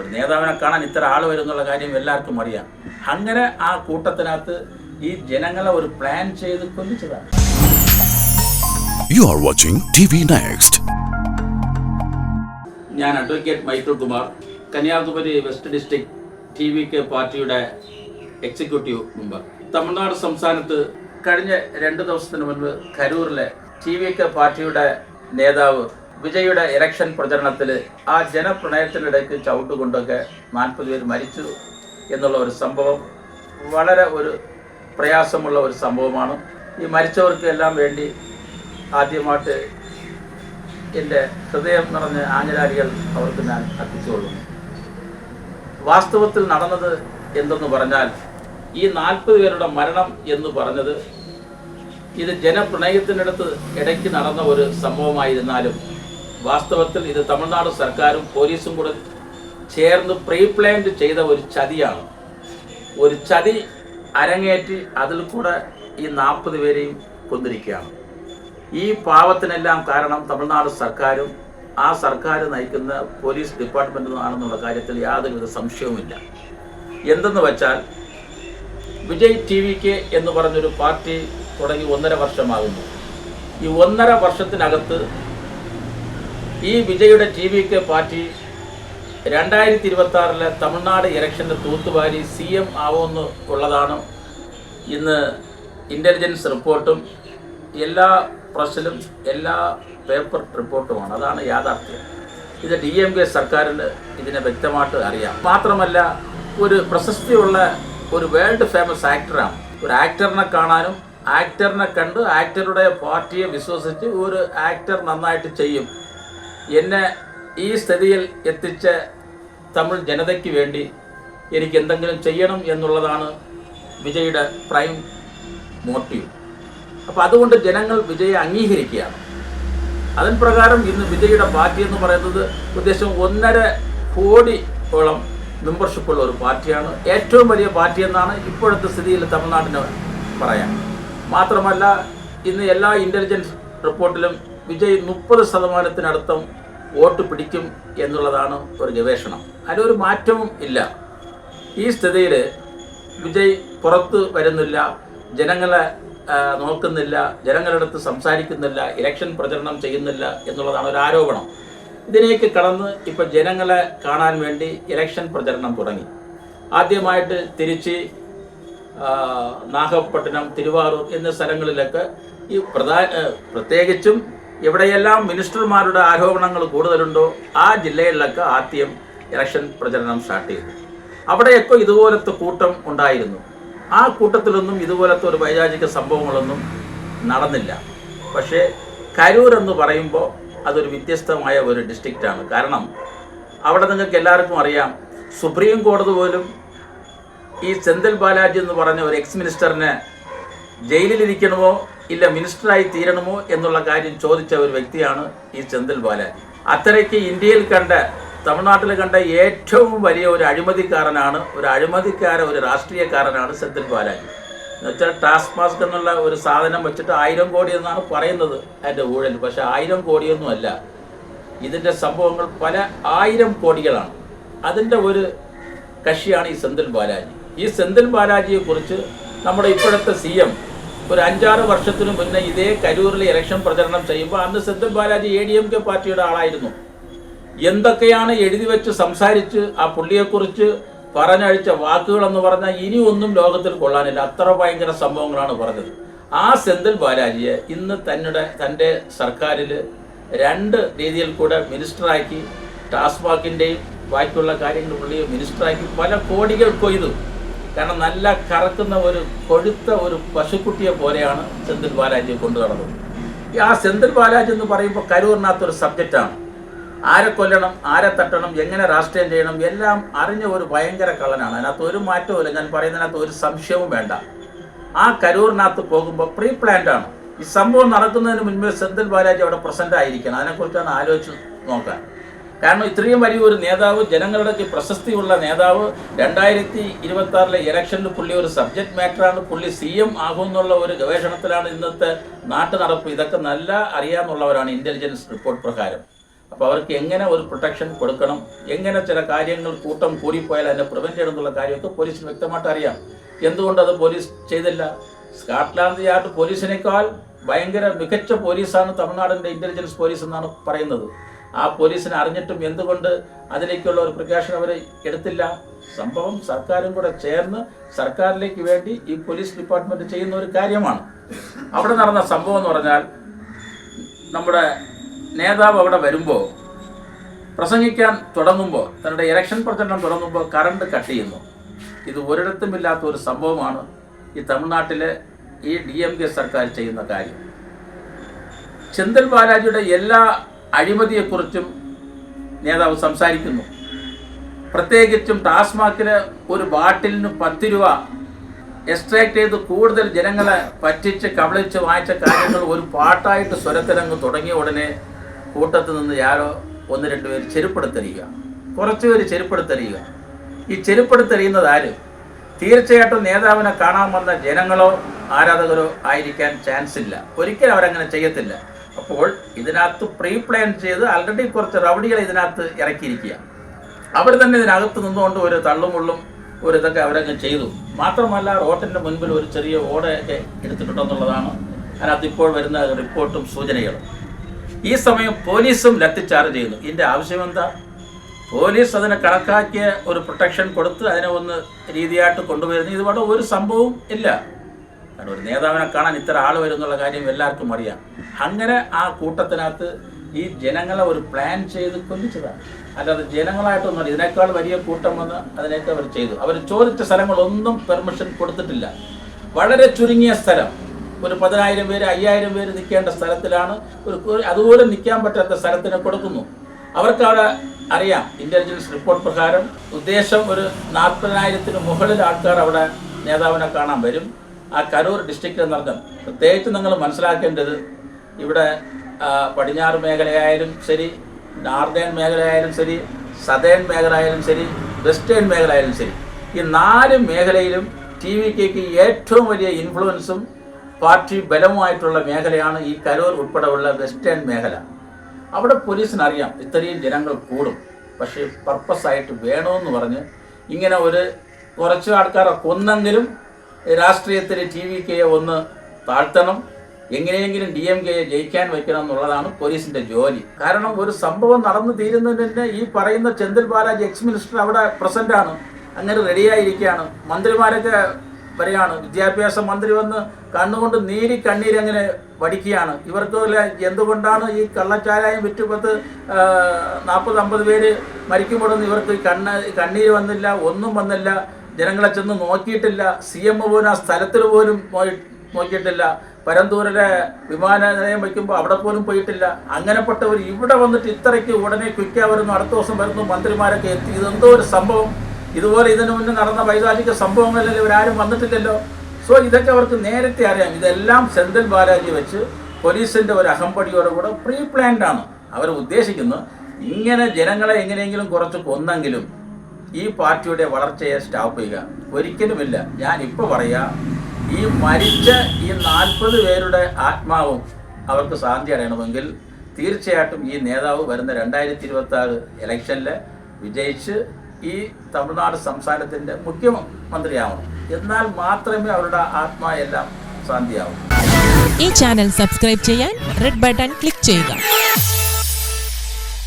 ഒരു നേതാവിനെ കാണാൻ ഇത്ര ആൾ വരും എന്നുള്ള കാര്യം എല്ലാവർക്കും അറിയാം. അങ്ങനെ ആ കൂട്ടത്തിനകത്ത് ഈ ജനങ്ങളെ ഒരു പ്ലാൻ ചെയ്ത് കൊല്ലിച്ചതാണ്. You are watching TV next ഞാൻ advocate Michael Kumar. Kanyakumari west district T V K പാർട്ടിയുടെ എക്സിക്യൂട്ടീവ് മെമ്പർ തമിഴ്നാട് സംസ്ഥാനത്ത് കഴിഞ്ഞ രണ്ട് ദിവസത്തിന് മുൻപ് കരൂരിലെ ടി വി കെ പാർട്ടിയുടെ നേതാവ് വിജയുടെ ഇലക്ഷൻ പ്രചരണത്തിൽ ആ ജനപ്രണയത്തിനിടയ്ക്ക് ചവിട്ടുകൊണ്ടൊക്കെ നാൽപ്പത് പേര് മരിച്ചു എന്നുള്ള ഒരു സംഭവം വളരെ ഒരു പ്രയാസമുള്ള ഒരു സംഭവമാണ്. ഈ മരിച്ചവർക്ക് എല്ലാം വേണ്ടി ആദ്യമായിട്ട് എന്റെ ഹൃദയം നിറഞ്ഞ ആഞ്ഞരാരികൾ അവർക്ക് ഞാൻ അർപ്പിച്ചുകൊള്ളുന്നു. വാസ്തവത്തിൽ നടന്നത് എന്തെന്ന് പറഞ്ഞാൽ ഈ നാൽപ്പത് പേരുടെ മരണം എന്ന് പറഞ്ഞത് ഇത് ജനപ്രണയത്തിനടുത്ത് ഇടയ്ക്ക് നടന്ന ഒരു സംഭവമായിരുന്നാലും വാസ്തവത്തിൽ ഇത് തമിഴ്നാട് സർക്കാരും പോലീസും കൂടെ ചേർന്ന് പ്രീ പ്ലാൻഡ് ചെയ്ത ഒരു ചതിയാണ്. ഒരു ചതി അരങ്ങേറ്റി അതിൽ കൂടെ ഈ നാൽപ്പത് പേരെയും കൊന്നിരിക്കുകയാണ്. ഈ പാവത്തിനെല്ലാം കാരണം തമിഴ്നാട് സർക്കാരും ആ സർക്കാർ നയിക്കുന്ന പോലീസ് ഡിപ്പാർട്ട്മെന്റുമാണെന്നുള്ള കാര്യത്തിൽ യാതൊരുവിധ സംശയവുമില്ല. എന്തെന്ന് വെച്ചാൽ വിജയ് ടി വി കെ എന്ന് പറഞ്ഞൊരു പാർട്ടി തുടങ്ങി ഒന്നര വർഷമാകുന്നു. ഈ ഒന്നര വർഷത്തിനകത്ത് ഈ വിജയുടെ ടി വി കെ പാർട്ടി രണ്ടായിരത്തി ഇരുപത്തി ആറിലെ തമിഴ്നാട് ഇലക്ഷന്റെ തൂത്തുവാരി സി എം ആവുമെന്ന് ഉള്ളതാണ്. ഇന്ന് ഇന്റലിജൻസ് റിപ്പോർട്ടും എല്ലാ പ്രസ്സിലും എല്ലാ പേപ്പർ റിപ്പോർട്ടുമാണ് അതാണ് യാഥാർത്ഥ്യം. ഇത് ഡി എം കെ സർക്കാരിന് ഇതിനെ വ്യക്തമായിട്ട് അറിയാം. മാത്രമല്ല ഒരു പ്രശസ്തിയുള്ള ഒരു വേൾഡ് ഫേമസ് ആക്ടറാണ് ഒരു ആക്ടറിനെ കാണാനും ആക്ടറിനെ കണ്ട് ആക്ടറുടെ പാർട്ടിയെ വിശ്വസിച്ച് ഒരു ആക്ടർ നന്നായിട്ട് ചെയ്യും. എന്നെ ഈ സ്ഥിതിയിൽ എത്തിച്ച തമിഴ് ജനതയ്ക്ക് വേണ്ടി എനിക്ക് എന്തെങ്കിലും ചെയ്യണം എന്നുള്ളതാണ് വിജയുടെ പ്രൈം മോട്ടീവ്. അപ്പോൾ അതുകൊണ്ട് ജനങ്ങൾ വിജയെ അംഗീകരിക്കുകയാണ്. അതിന് പ്രകാരം ഇന്ന് വിജയുടെ പാർട്ടി എന്ന് പറയുന്നത് ഉദ്ദേശം ഒന്നര കോടിയോളം മെമ്പർഷിപ്പുള്ള ഒരു പാർട്ടിയാണ്. ഏറ്റവും വലിയ പാർട്ടി എന്നാണ് ഇപ്പോഴത്തെ സ്ഥിതിയിൽ തമിഴ്നാടിന് പറയാം. മാത്രമല്ല ഇന്ന് എല്ലാ ഇന്റലിജൻസ് റിപ്പോർട്ടിലും വിജയ് മുപ്പത് ശതമാനത്തിനടുത്തും വോട്ട് പിടിക്കും എന്നുള്ളതാണ് ഒരു ഗവേഷണം. അതിലൊരു മാറ്റവും ഇല്ല. ഈ സ്ഥിതിയിൽ വിജയ് പുറത്ത് വരുന്നില്ല ജനങ്ങളെ നോക്കുന്നില്ല ജനങ്ങളുടെ അടുത്ത് സംസാരിക്കുന്നില്ല ഇലക്ഷൻ പ്രചരണം ചെയ്യുന്നില്ല എന്നുള്ളതാണ് ഒരു ആരോപണം. ഇതിനേക്ക് കടന്ന് ഇപ്പോൾ ജനങ്ങളെ കാണാൻ വേണ്ടി ഇലക്ഷൻ പ്രചരണം തുടങ്ങി. ആദ്യമായിട്ട് തിരിച്ച് നാഗപട്ടണം തിരുവാറൂർ എന്നീ സ്ഥലങ്ങളിലൊക്കെ ഈ പ്രധാന പ്രത്യേകിച്ചും എവിടെയെല്ലാം മിനിസ്റ്റർമാരുടെ ആരോപണങ്ങൾ കൂടുതലുണ്ടോ ആ ജില്ലകളിലൊക്കെ ആദ്യം ഇലക്ഷൻ പ്രചരണം സ്റ്റാർട്ട് ചെയ്തു. അവിടെയൊക്കെ ഇതുപോലത്തെ കൂട്ടം ഉണ്ടായിരുന്നു. ആ കൂട്ടത്തിലൊന്നും ഇതുപോലത്തെ ഒരു വൈരാജിക സംഭവങ്ങളൊന്നും നടന്നില്ല. പക്ഷേ കരൂർ എന്ന് പറയുമ്പോൾ അതൊരു വ്യത്യസ്തമായ ഒരു ഡിസ്ട്രിക്റ്റാണ്. കാരണം അവിടെ നിങ്ങൾക്ക് എല്ലാവർക്കും അറിയാം സുപ്രീം കോടതി പോലും ഈ സെന്തൽ ബാലാജി എന്ന് പറഞ്ഞ ഒരു എക്സ് മിനിസ്റ്ററിനെ ജയിലിലിരിക്കണമോ ഇല്ല മിനിസ്റ്ററായി തീരണമോ എന്നുള്ള കാര്യം ചോദിച്ച ഒരു വ്യക്തിയാണ് ഈ ചെന്തൽ ബാലാജി. അത്രയ്ക്ക് ഇന്ത്യയിൽ കണ്ട തമിഴ്നാട്ടിൽ കണ്ട ഏറ്റവും വലിയ ഒരു അഴിമതിക്കാരനാണ് ഒരു അഴിമതിക്കാര ഒരു രാഷ്ട്രീയക്കാരനാണ് സെന്തിൽ ബാലാജി. എന്നുവെച്ചാൽ ടാസ്ക് മാസ്ക് എന്നുള്ള ഒരു സാധനം വെച്ചിട്ട് ആയിരം കോടി എന്നാണ് പറയുന്നത് അതിന്റെ ഊഴൽ. പക്ഷെ ആയിരം കോടിയൊന്നും അല്ല. ഇതിന്റെ സംഭവങ്ങൾ പല ആയിരം കോടികളാണ്. അതിന്റെ ഒരു കക്ഷിയാണ് ഈ സെന്തിൽ ബാലാജി. ഈ സെന്തിൽ ബാലാജിയെ കുറിച്ച് നമ്മുടെ ഇപ്പോഴത്തെ സി എം ഒരു അഞ്ചാറ് വർഷത്തിനു മുന്നേ ഇതേ കരൂരിൽ ഇലക്ഷൻ പ്രചരണം ചെയ്യുമ്പോൾ അന്ന് Senthan Balaji A D M K പാർട്ടിയുടെ ആളായിരുന്നു. എന്തൊക്കെയാണ് എഴുതി വെച്ച് സംസാരിച്ച് ആ പുള്ളിയെക്കുറിച്ച് പറഞ്ഞഴിച്ച വാക്കുകളെന്ന് പറഞ്ഞാൽ ഇനിയൊന്നും ലോകത്തിൽ കൊള്ളാനില്ല. അത്ര ഭയങ്കര സംഭവങ്ങളാണ് പറഞ്ഞത്. ആ സെന്തിൽ ബാലാജിയെ ഇന്ന് തന്നെ തന്റെ സർക്കാരിൽ രണ്ട് രീതിയിൽ കൂടെ മിനിസ്റ്ററാക്കി ടാസ്മാക്കിന്റെയും ബാക്കിയുള്ള കാര്യങ്ങൾ പുള്ളിയെ മിനിസ്റ്ററാക്കി പല കോടികൾ കൊയ്തു. കാരണം നല്ല കറക്കുന്ന ഒരു കൊഴുത്ത ഒരു പശുക്കുട്ടിയെ പോലെയാണ് സെന്തിൽ ബാലാജിയെ കൊണ്ടു നടന്നത്. ഈ ആ സെന്തിൽ ബാലാജി എന്ന് പറയുമ്പോൾ കരൂറിനകത്തൊരു സബ്ജക്റ്റാണ്. ആരെ കൊല്ലണം ആരെ തട്ടണം എങ്ങനെ രാഷ്ട്രീയം ചെയ്യണം എല്ലാം അറിഞ്ഞ ഒരു ഭയങ്കര കള്ളനാണ്. അതിനകത്ത് ഒരു മാറ്റവും ഞാൻ പറയുന്നതിനകത്ത് ഒരു സംശയവും വേണ്ട. ആ കരൂറിനകത്ത് പോകുമ്പോൾ പ്രീ പ്ലാൻഡ് ആണ്. ഈ സംഭവം നടക്കുന്നതിന് മുൻപേ സെന്തിൽ ബാലാജി അവിടെ പ്രസന്റ് ആയിരിക്കണം. അതിനെക്കുറിച്ചാണ് ആലോചിച്ച് നോക്കാൻ. കാരണം ഇത്രയും വലിയ ഒരു നേതാവ് ജനങ്ങളുടെ പ്രശസ്തിയുള്ള നേതാവ് രണ്ടായിരത്തി ഇരുപത്തി ആറിലെ ഇലക്ഷനിൽ പുള്ളി ഒരു സബ്ജക്ട് മാറ്ററാണ് പുള്ളി സി എം ആകുമെന്നുള്ള ഒരു ഗവേഷണത്തിലാണ് ഇന്നത്തെ നാട്ടു നടപ്പ്. ഇതൊക്കെ നല്ല അറിയാമെന്നുള്ളവരാണ് ഇന്റലിജൻസ് റിപ്പോർട്ട് പ്രകാരം. അപ്പോൾ അവർക്ക് എങ്ങനെ ഒരു പ്രൊട്ടക്ഷൻ കൊടുക്കണം? എങ്ങനെ ചില കാര്യങ്ങൾ കൂട്ടം കൂടിപ്പോയാൽ അതിനെ പ്രിവെന്റ് ചെയ്യണം എന്നുള്ള കാര്യമൊക്കെ പോലീസിന് വ്യക്തമായിട്ട് അറിയാം. എന്തുകൊണ്ട് അത് പോലീസ് ചെയ്തില്ല? സ്കാട്ട്ലാൻഡ് യാർഡ് പോലീസിനേക്കാൾ ഭയങ്കര മികച്ച പോലീസാണ് തമിഴ്നാടിന്റെ ഇന്റലിജൻസ് പോലീസ് എന്നാണ് പറയുന്നത്. ആ പോലീസിനെ അറിഞ്ഞിട്ടും എന്തുകൊണ്ട് അതിലേക്കുള്ള ഒരു പ്രിക്കോഷൻ അവർ എടുത്തില്ല? സംഭവം സർക്കാരും കൂടെ ചേർന്ന് സർക്കാരിലേക്ക് വേണ്ടി ഈ പോലീസ് ഡിപ്പാർട്ട്മെന്റ് ചെയ്യുന്ന ഒരു കാര്യമാണ്. അവിടെ നടന്ന സംഭവം എന്ന് പറഞ്ഞാൽ നമ്മുടെ നേതാവ് അവിടെ വരുമ്പോൾ പ്രസംഗിക്കാൻ തുടങ്ങുമ്പോൾ തങ്ങളുടെ ഇലക്ഷൻ പ്രചരണം തുടങ്ങുമ്പോൾ കറണ്ട് കട്ട് ചെയ്യുന്നു. ഇത് ഒരിടത്തുമില്ലാത്ത ഒരു സംഭവമാണ് ഈ തമിഴ്നാട്ടിലെ ഈ ഡി എം കെ സർക്കാർ ചെയ്യുന്ന കാര്യം. ചെന്തൽ ബാലാജിയുടെ എല്ലാ അഴിമതിയെക്കുറിച്ചും നേതാവ് സംസാരിക്കുന്നു. പ്രത്യേകിച്ചും ടാസ്മാക്കിന് ഒരു ബാട്ടിലിന് പത്ത് രൂപ എക്സ്ട്രാക്ട് ചെയ്ത് കൂടുതൽ ജനങ്ങളെ പറ്റിച്ച് കബളിച്ച് വാങ്ങിച്ച കാര്യങ്ങൾ ഒരു പാട്ടായിട്ട് സ്വരത്തിലങ്ങ് തുടങ്ങിയ ഉടനെ കൂട്ടത്തിൽ നിന്ന് ആരോ ഒന്ന് രണ്ട് പേര് ചെരുപ്പെടുത്തെറിയുക. കുറച്ച് പേര് ചെരുപ്പെടുത്തെറിയുക. ഈ ചെരുപ്പെടുത്തെറിയുന്നത് ആര്? തീർച്ചയായിട്ടും നേതാവിനെ കാണാൻ വന്ന ജനങ്ങളോ ആരാധകരോ ആയിരിക്കാൻ ചാൻസ് ഇല്ല. ഒരിക്കലും അവരങ്ങനെ ചെയ്യത്തില്ല. അപ്പോൾ ഇതിനകത്ത് പ്രീ പ്ലാൻ ചെയ്ത് ആൾറെഡി കുറച്ച് റൗഡികളെ ഇതിനകത്ത് ഇറക്കിയിരിക്കുക. അവിടെ തന്നെ ഇതിനകത്ത് നിന്നുകൊണ്ട് ഒരു തള്ളുമുള്ളും ഒരു ഇതൊക്കെ അവരങ്ങ് ചെയ്തു. മാത്രമല്ല റോട്ടിന്റെ മുൻപിൽ ഒരു ചെറിയ ഓടയൊക്കെ എടുത്തിട്ടുണ്ടെന്നുള്ളതാണ് അതിനകത്ത് ഇപ്പോൾ വരുന്ന റിപ്പോർട്ടും സൂചനകളും. ഈ സമയം പോലീസും ലത്തിച്ചാർജ് ചെയ്യുന്നു. ഇതിന്റെ ആവശ്യം എന്താ? പോലീസ് അതിനെ കണക്കാക്കിയ ഒരു പ്രൊട്ടക്ഷൻ കൊടുത്ത് അതിനെ ഒന്ന് രീതിയായിട്ട് കൊണ്ടുവരുന്നു. ഇതുപോലെ ഒരു സംഭവവും ഇല്ല. കാരണം ഒരു നേതാവിനെ കാണാൻ ഇത്ര ആൾ വരും എന്നുള്ള കാര്യം എല്ലാവർക്കും അറിയാം. അങ്ങനെ ആ കൂട്ടത്തിനകത്ത് ഈ ജനങ്ങളെ ഒരു പ്ലാൻ ചെയ്ത് കൊല്ലിച്ചതാണ്. അല്ലാതെ ജനങ്ങളായിട്ടൊന്നും ഇതിനേക്കാൾ വലിയ കൂട്ടം വന്ന് അതിനേക്ക് അവർ ചെയ്തു. അവർ ചോദിച്ച സ്ഥലങ്ങളൊന്നും പെർമിഷൻ കൊടുത്തിട്ടില്ല. വളരെ ചുരുങ്ങിയ സ്ഥലം. ഒരു പതിനായിരം പേര് അയ്യായിരം പേര് നിൽക്കേണ്ട സ്ഥലത്തിലാണ് ഒരു അതുപോലെ നിൽക്കാൻ പറ്റാത്ത സ്ഥലത്തിന് കൊടുക്കുന്നു. അവർക്ക് അവിടെ അറിയാം ഇന്റലിജൻസ് റിപ്പോർട്ട് പ്രകാരം ഉദ്ദേശം ഒരു നാൽപ്പതിനായിരത്തിന് മുകളിൽ ആൾക്കാർ അവിടെ നേതാവിനെ കാണാൻ വരും. ആ കരൂർ ഡിസ്ട്രിക്റ്റ് എന്ന് പ്രത്യേകിച്ച് നിങ്ങൾ മനസ്സിലാക്കേണ്ടത് ഇവിടെ പടിഞ്ഞാറ് മേഖലയായാലും ശരി നോർത്തേൺ മേഖലയായാലും ശരി സതേൺ മേഖലയായാലും ശരി വെസ്റ്റേൺ മേഖലയായാലും ശരി. ഈ നാല് മേഖലയിലും ടി വി കെക്ക് ഏറ്റവും വലിയ ഇൻഫ്ലുവൻസും പാർട്ടി ബലവുമായിട്ടുള്ള മേഖലയാണ് ഈ കരൂർ ഉൾപ്പെടെയുള്ള വെസ്റ്റേൺ മേഖല. അവിടെ പോലീസിനറിയാം ഇത്രയും ജനങ്ങൾ കൂടും. പക്ഷേ പർപ്പസായിട്ട് വേണമെന്ന് പറഞ്ഞ് ഇങ്ങനെ ഒരു കുറച്ച് ആൾക്കാരെ കൊന്നെങ്കിലും രാഷ്ട്രീയത്തിൽ ടി വി കെയെ ഒന്ന് താഴ്ത്തണം. എങ്ങനെയെങ്കിലും ഡി എം കെയെ ജയിക്കാൻ വയ്ക്കണം എന്നുള്ളതാണ് പോലീസിന്റെ ജോലി. കാരണം ഒരു സംഭവം നടന്നു തീരുന്നതിന് ഈ പറയുന്ന ചെന്തിൽ ബാലാജി എക്സ് മിനിസ്റ്റർ അവിടെ പ്രസന്റ് ആണ് അങ്ങനെ റെഡിയായിരിക്കുകയാണ് മന്ത്രിമാരൊക്കെ പറയാണ് വിദ്യാഭ്യാസ മന്ത്രി വന്ന് കണ്ണുകൊണ്ട് നീരി കണ്ണീരങ്ങനെ വടിക്കുകയാണ്. ഇവർക്ക് എന്തുകൊണ്ടാണ് ഈ കള്ളച്ചാരായം വിറ്റുപത്ത് നാൽപ്പത് അമ്പത് പേര് മരിക്കുമ്പോഴൊന്നും ഇവർക്ക് കണ്ണ കണ്ണീര് വന്നില്ല ഒന്നും വന്നില്ല. ജനങ്ങളെ ചെന്ന് നോക്കിയിട്ടില്ല. സി എം പോലും ആ സ്ഥലത്തിൽ പോലും പോയി നോക്കിയിട്ടില്ല. പരന്തൂരിലെ വിമാന നിലയം വയ്ക്കുമ്പോൾ അവിടെ പോലും പോയിട്ടില്ല. അങ്ങനെപ്പെട്ടവർ ഇവിടെ വന്നിട്ട് ഇത്രയ്ക്ക് ഉടനെ ക്വിക്കാ വരുന്നു അടുത്ത ദിവസം വരുന്നു മന്ത്രിമാരൊക്കെ എത്തി. ഇതെന്തോ ഒരു സംഭവം. ഇതുപോലെ ഇതിനു മുന്നേ നടന്ന വൈകാരിക സംഭവങ്ങളിൽ ഇവരാരും വന്നിട്ടില്ലല്ലോ. സോ ഇതൊക്കെ അവർക്ക് നേരത്തെ അറിയാം. ഇതെല്ലാം സെന്തിൽ ബാലാജി വെച്ച് പോലീസിന്റെ ഒരു അഹംപടിയോടുകൂടെ പ്രീ പ്ലാൻഡ് ആണ് അവർ ഉദ്ദേശിക്കുന്നു ഇങ്ങനെ ജനങ്ങളെ എങ്ങനെയെങ്കിലും കുറച്ച് കൊന്നെങ്കിലും ഈ പാർട്ടിയുടെ വളർച്ചയെ സ്റ്റോപ്പ് ചെയ്യുക. ഒരിക്കലുമില്ല. ഞാൻ ഇപ്പോൾ പറയാ ഈ മരിച്ച ഈ നാൽപ്പത് പേരുടെ ആത്മാവും അവർക്ക് ശാന്തി അടയണമെങ്കിൽ തീർച്ചയായിട്ടും ഈ നേതാവ് വരുന്ന രണ്ടായിരത്തി ഇരുപത്തി ആറ് ഇലക്ഷനിൽ വിജയിച്ച് ഈ തമിഴ്നാട് സംസ്ഥാനത്തിന്റെ മുഖ്യമന്ത്രിയാവണം. എന്നാൽ മാത്രമേ അവരുടെ ആത്മാവെല്ലാം ശാന്തിയാവൂ. ഈ ചാനൽ സബ്സ്ക്രൈബ് ചെയ്യാൻ റെഡ് ബട്ടൺ ക്ലിക്ക് ചെയ്യുക.